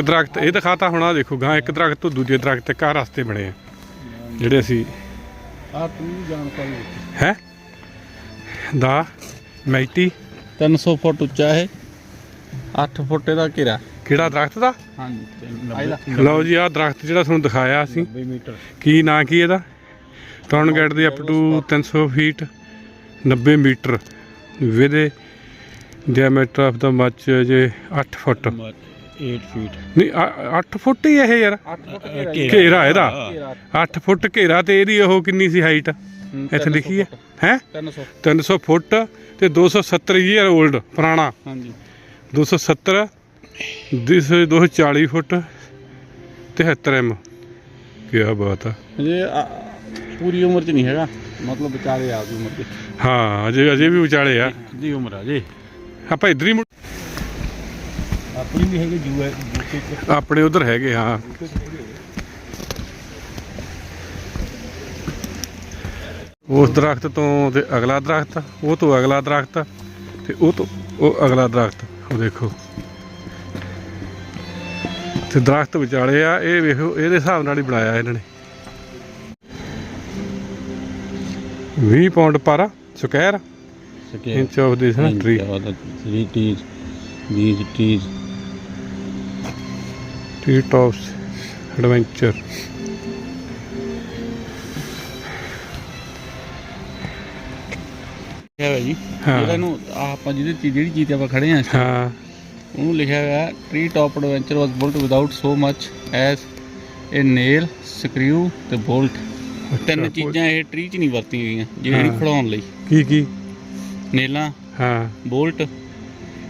ਇੱਕ ਦਰਖਤ ਇਹ ਦਿਖਾਤਾ ਹੁਣ ਆ ਦੇਖੋ ਗਾਂ ਇੱਕ ਦਰਖਤ ਤੋਂ ਦੂਜੇ ਦਰਖਤ ਤੱਕ ਆਹ ਰਸਤੇ ਬਣੇ ਆ। ਜਿਹੜੇ ਅਸੀਂ ਆ ਤੂੰ ਜਾਣਕਾਰੀ ਹੈ? ਦਾ ਮੈਟੀ? 300 ਫੁੱਟ ਉੱਚਾ ਹੈ 8 ਫੁੱਟ ਦਾ ਘੇਰਾ। ਕਿਹੜਾ ਦਰਖਤ ਦਾ? ਹਾਂਜੀ ਲਓ ਜੀ ਆਹ ਦਰਖਤ ਜਿਹੜਾ ਤੁਹਾਨੂੰ ਦਿਖਾਇਆ ਅਸੀਂ। 90 ਮੀਟਰ। ਕੀ ਨਾਂ ਕੀ ਇਹਦਾ? Town gate the up to 300 feet 90 metre. With diameter of the much ਜੇ 8 ਫੁੱਟ। 8 ਫੀਟ ਨਹੀਂ 8 ਫੁੱਟ ਹੀ ਇਹ ਯਾਰ। 8 ਫੁੱਟ ਘੇਰਾ ਇਹਦਾ। 8 ਫੁੱਟ। ਘੇਰਾ ਤੇ ਇਹਦੀ ਉਹ ਕਿੰਨੀ ਸੀ ਹਾਈਟ ਇੱਥੇ ਲਿਖੀ ਹੈ। ਹੈ? 300 300 ਫੁੱਟ ਤੇ 270 ਈਅਰ 올ਡ ਪੁਰਾਣਾ। ਹਾਂਜੀ। 270 ਦਿਸ 240 ਫੁੱਟ 73 ਐਮ। ਕੀ ਬਾਤ ਆ। ਜੇ ਪੂਰੀ ਉਮਰ ਚ ਨਹੀਂ ਹੈਗਾ। ਮਤਲਬ ਵਿਚਾਰੇ ਆ ਉਮਰ ਦੇ ਹਾਂ ਅਜੇ ਅਜੇ ਵੀ ਵਿਚਾਲੇ ਆ। ਦੀ ਉਮਰ ਆ ਜੀ। ਆਪਾਂ ਇਧਰ ਹੀ ਮੁੜ- ਆਪਣੀ ਵੀ ਹੈਗੇ ਜੂ ਹੈ ਯੂਕੇ ਆਪਣੇ ਉਧਰ ਹੈਗੇ ਹਾਂ। ਉਸ ਦਰਖਤ ਤੋਂ ਤੇ ਅਗਲਾ ਦਰਖਤ ਉਹ ਤੋਂ ਅਗਲਾ ਦਰਖਤ ਤੇ ਉਹ ਤੋਂ ਉਹ ਅਗਲਾ ਦਰਖਤ ਉਹ ਦੇਖੋ। ਤੇ ਦਰਖਤ ਵਿਚਾਲੇ ਆ ਇਹ ਵੇਖੋ ਇਹਦੇ ਹਿਸਾਬ ਨਾਲ ਹੀ ਬਣਾਇਆ ਇਹਨਾਂ ਨੇ। 20 ਪਾਉਂਡ ਪਰ ਸਕੁਅਰ। ਇੰਚ ਆਫ ਦਿਸ ਨਾ ਟਰੀ these trees ਟੀ ਟੌਪਸ ਐਡਵੈਂਚਰ ਲਿਖਿਆ ਹੋਇਆ ਜੀ। ਹਾਂ। ਜਿਹੜਾ ਇਹਨੂੰ ਆਹ ਆਪਾਂ ਜਿਹਦੇ ਚੀਜ਼- ਜਿਹੜੀ ਚੀਜ਼ ਤੇ ਆਪਾਂ ਖੜੇ ਆ ਹਾਂ। ਉਹਨੂੰ ਲਿਖਿਆ ਹੋਇਆ tree top adventure was built without so much as a nail screw ਤੇ ਬੋਲਟ ਤਿੰਨ ਅੱਛਾ, ਚੀਜ਼ਾਂ ਇਹ ਟ੍ਰੀ 'ਚ ਨਹੀਂ ਵਰਤੀਆਂ ਗਈਆਂ ਜਿਹੜੀ ਹਾਂ। ਖੜਾਉਣ ਲਈ। ਕੀ ਕੀ? ਨੇਲਾਂ ਹਾਂ। ਬੋਲਟ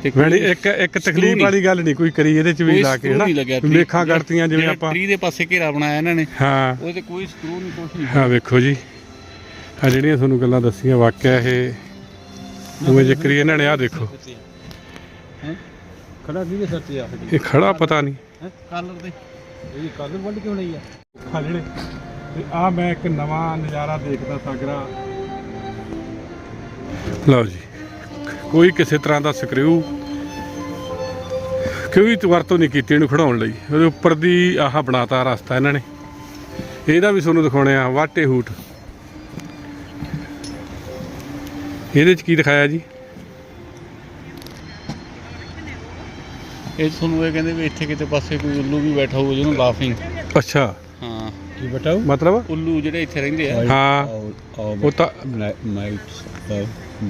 ਤੇ ਵੈਣੀ ਇੱਕ ਇੱਕ ਤਕਲੀਫ। ਵਾਲੀ ਗੱਲ ਨਹੀਂ ਕੋਈ ਕਰੀ ਇਹਦੇ ਚ ਵੀ ਲਾ ਕੇ ਹਨਾ? ਮੇਖਾਂ ਕਰਤੀਆਂ ਜਿਵੇਂ ਆਪਾਂ ਟ੍ਰੀ ਦੇ ਪਾਸੇ ਘੇਰਾ ਬਣਾਇਆ ਇਹਨਾਂ ਨੇ। ਹਾਂ। ਉਹਦੇ ਤੇ ਕੋਈ ਸਕਰੂ ਨਹੀਂ ਕੁਛ ਨਹੀਂ। ਹਾਂ ਵੇਖੋ ਜੀ। ਆ ਜਿਹੜੀਆਂ ਤੁਹਾਨੂੰ ਗੱਲਾਂ ਦੱਸੀਆਂ ਵਾਕਿਆ ਇਹ ਉਵੇਂ ਜ਼ਿਕਰ ਇਹਨਾਂ ਨੇ ਆ ਦੇਖੋ। ਹੈਂ? ਖੜਾ ਕਿਹਦੇ ਸਿਰ ਤੇ ਆ ਇਹ ਖੜਾ ਪਤਾ ਨਹੀਂ। ਕਲਰ ਦੇ ਇਹ ਕਲਰ ਵੱਢ ਕਿਉਂ ਲਈ ਆ। ਆ ਜਿਹੜੇ ਤੇ ਆ ਮੈਂ ਇੱਕ ਨਵਾਂ ਨਜ਼ਾਰਾ ਦੇਖਦਾ ਸਾਗਰਾ। ਲਓ ਜੀ। ਕੋਈ ਕਿਸੇ ਤਰ੍ਹਾਂ ਦਾ ਸਕਰੂ ਕੋਈ ਵਰਤੋਂ ਨਹੀਂ ਕੀਤੀ ਇਹਨੂੰ ਖੜਾਉਣ ਲਈ। ਉਹਦੇ ਉੱਪਰ ਦੀ ਆਹ ਬਣਾਤਾ ਰਸਤਾ ਇਹਨਾਂ ਨੇ। ਇਹਦਾ ਵੀ ਤੁਹਾਨੂੰ ਦਿਖਾਉਣੇ ਆ ਵਾਟੇ ਹੂਟ। ਇਹਦੇ ਚ ਕੀ ਦਿਖਾਇਆ ਜੀ? ਇਹ ਤੁਹਾਨੂੰ ਇਹ ਕਹਿੰਦੇ ਵੀ ਇੱਥੇ ਕਿਤੇ ਪਾਸੇ ਕੋਈ ਉੱਲੂ ਵੀ ਬੈਠਾ ਹੋਊ ਜਿਹਨੂੰ ਲਾਫਿੰਗ ਅੱਛਾ। ਹਾਂ। ਕੀ ਬਤਾਉ ਮਤਲਬ? ਉੱਲੂ ਜਿਹੜੇ ਇੱਥੇ ਰਹਿੰਦੇ ਆ। ਹਾਂ। ਉਹ ਤਾਂ knights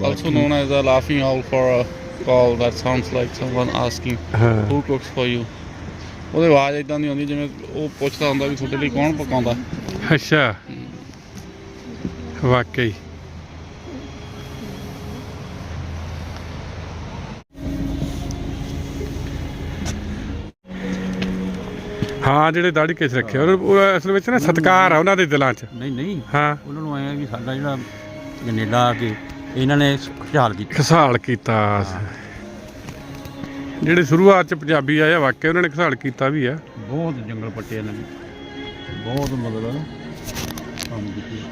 also known as a laughing owl for call that sounds like someone asking ਹਾਂ। who cooks for you. ਉਹਦੀ ਆਵਾਜ਼ ਇਦਾਂ ਦੀ ਆਉਂਦੀ ਜਿਵੇਂ ਉਹ ਪੁੱਛਦਾ ਹੁੰਦਾ ਵੀ ਤੁਹਾਡੇ ਲਈ ਕੌਣ ਪਕਾਉਂਦਾ। ਅੱਛਾ। ਵਾਕਈ। ਹਾਂ ਜਿਹੜੇ ਦਾੜੀ ਕੇਸ ਰੱਖੇ ਉਹ ਅਸਲ ਵਿੱਚ ਨਾ ਸਤਕਾਰ ਆ ਉਹਨਾਂ ਦੇ ਦਿਲਾਂ 'ਚ। ਨਹੀਂ ਨਹੀਂ। ਹਾਂ। ਉਹਨਾਂ ਨੂੰ ਆਇਆ ਵੀ ਸਾਡਾ ਜਿਹੜਾ ਜਨੇਲਾ ਆ ਕੇ ਇਹਨਾਂ ਨੇ ਖੁਸ਼ਹਾਲ ਕੀਤਾ। ਖਸਾਲ ਕੀਤਾ। ਜਿਹੜੇ ਸ਼ੁਰੂਆਤ 'ਚ ਪੰਜਾਬੀ ਆਏ ਆ ਵਾਕਿਆ ਉਹਨਾਂ ਨੇ ਖਸਾਲ ਕੀਤਾ ਵੀ ਆ। ਬਹੁਤ ਜੰਗਲ ਪੱਟੇ ਇਹਨਾਂ ਨੇ। ਬਹੁਤ ਮਤਲਬ ਕੰਮ ਕੀਤੀ।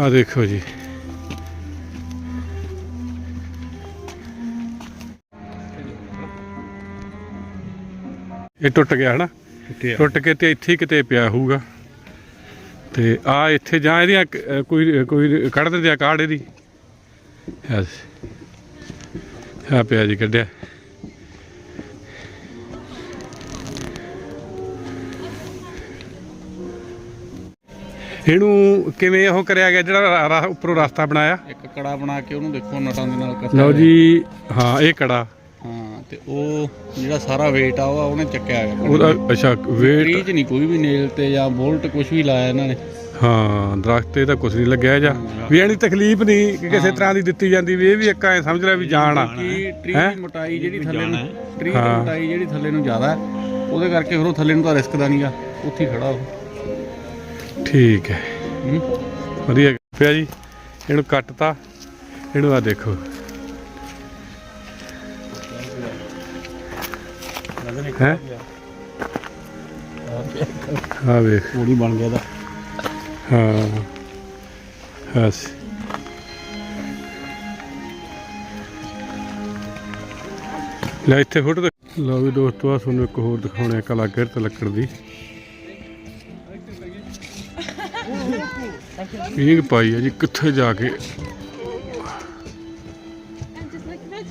ਆ ਦੇਖੋ ਜੀ। ਇਹ ਟੁੱਟ ਗਿਆ ਹਨਾ? ਟੁੱਟ ਕੇ ਤੇ ਇੱਥੇ ਕਿਤੇ ਪਿਆ ਹੋਊਗਾ। ਤੇ ਆ ਇੱਥੇ ਜਾਂ ਇਹਦੀਆਂ ਕੋਈ ਕੋਈ ਕੱਢ ਦਿੰਦੇ ਆ ਕਾਰਡ ਇਹਦੀ। ਆ ਪਿਆ ਜੀ ਕੱਢਿਆ। ਇਹਨੂੰ ਕਿਵੇਂ ਉਹ ਕਰਿਆ ਗਿਆ? ਜਿਹੜਾ ਰਾ- ਉੱਪਰੋਂ ਰਸਤਾ ਬਣਾਇਆ? ਇੱਕ ਕੜਾ ਬਣਾ ਕੇ ਉਹਨੂੰ ਦੇਖੋ ਨਟਾਂ ਦੇ ਨਾਲ ਕੱਸਿਆ ਲਓ ਹੋਇਆ। ਜੀ ਹਾਂ ਇਹ ਕੜਾ। ਹਾਂ ਤੇ ਉਹ ਜਿਹੜਾ ਸਾਰਾ weight ਆ ਉਹ ਉਹਨੇ ਚੱਕਿਆ ਗਿਆ ਉਹਦਾ ਅੱਛਾ ਟ੍ਰੀ ਵੇਟ 'ਚ ਨਹੀਂ ਕੋਈ ਵੀ ਨੇਲ ਤੇ ਜਾਂ ਬੋਲਟ ਕੁਝ ਵੀ ਲਾਇਆ ਇਹਨਾਂ ਨੇ। ਹਾਂ ਦਰਖਤ ਤੇ ਤਾਂ ਕੁਝ ਨਹੀਂ ਲੱਗਿਆ ਜਾ ਵੀ ਇਹਨੀ ਤਕਲੀਫ ਨਹੀਂ ਕਿ ਕਿਸੇ ਤਰ੍ਹਾਂ ਦੀ ਦਿੱਤੀ ਜਾਂਦੀ ਵੀ ਇਹ ਵੀ ਇੱਕ ਐ ਸਮਝ ਲੈ ਵੀ ਜਾਣ ਆ। ਕਿ ਟ੍ਰੀ ਹੈਂ? ਦੀ ਮੋਟਾਈ ਜਿਹੜੀ ਥੱਲੇ ਨੂੰ ਟ੍ਰੀ ਦੀ ਹਾਂ। ਮੋਟਾਈ ਜਿਹੜੀ ਥੱਲੇ ਨੂੰ ਜ਼ਿਆਦਾ ਹੈ ਉਹਦੇ ਕਰਕੇ ਫਿਰ ਉਹ ਥੱਲੇ ਨੂੰ ਤਾਂ ਰਿਸਕ ਦਾ ਨਹੀਂਗਾ ਉੱਥੇ ਹੀ ਖੜਾ ਉਹ। ਠੀਕ ਹੈ। ਵਧੀਆ। ਪਿਆ ਜੀ ਇਹਨੂੰ ਕੱਟਤਾ ਇਹਨੂੰ ਆ ਦੇਖੋ। ਹੈ? ਆ ਵੇਖ। ਪੂਰੀ ਬਣ ਗਿਆ ਦਾ ਹਾਂ। ਹਸ ਲੈ ਇੱਥੇ ਫੋਟੋ ਲਓ ਵੀ ਦੋਸਤੋ ਆ ਤੁਹਾਨੂੰ ਇੱਕ ਹੋਰ ਦਿਖਾਉਣੇ ਆ ਕਲਾਕਾਰ ਤੇ ਲੱਕੜ ਦੀ। ਪੀਂਗ ਪਾਈ ਆ ਜੀ ਕਿੱਥੇ ਜਾ ਕੇ? En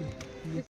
just